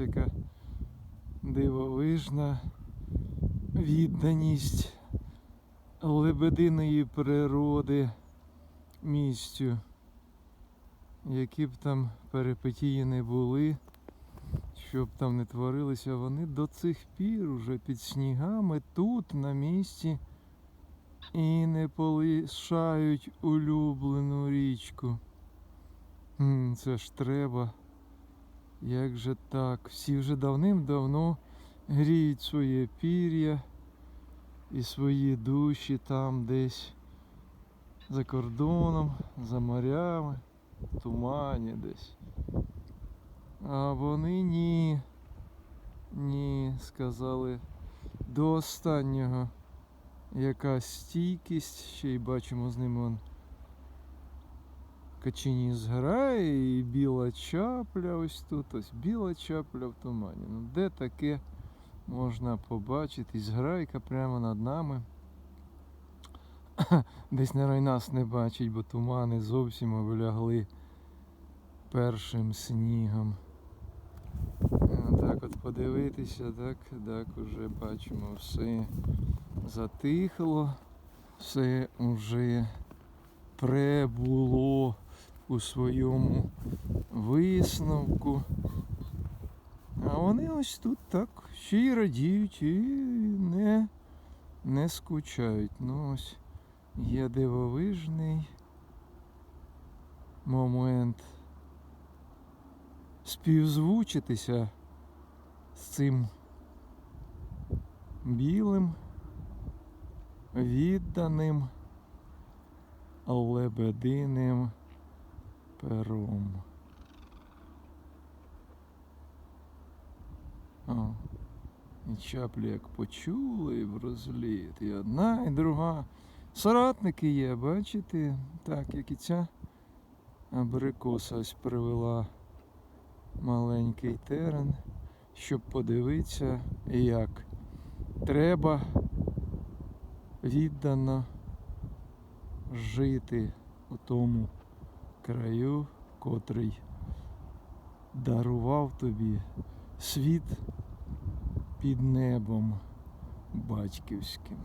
яка дивовижна відданість лебединої природи місцю. Які б там перипетії не були, що б там не творилося, вони до цих пір уже під снігами тут на місці і не полишають улюблену річку. Це ж треба. Як же так? Всі вже давним-давно гріють своє пір'я і свої душі там десь за кордоном, за морями, в тумані десь. А вони ні. Ні, сказали до останнього. Яка стійкість, ще й бачимо з ними он качині зграє і біла чапля ось тут, ось біла чапля в тумані. Ну де таке можна побачити? Зграйка прямо над нами. Десь на нас не бачить, бо тумани зовсім облягли першим снігом. Так от подивитися, так, так, уже бачимо все затихло, все уже прибуло у своєму висновку. А вони ось тут так ще й радіють і не, не скучають. Ну ось є дивовижний момент співзвучитися з цим білим, відданим лебединим пером. О, і чаплі як почули в розліт. І одна, і друга. Соратники є, бачите? Так, як і ця абрикоса ось привела маленький терен, щоб подивитися, як треба віддано жити у тому краю, котрий дарував тобі світ під небом батьківським.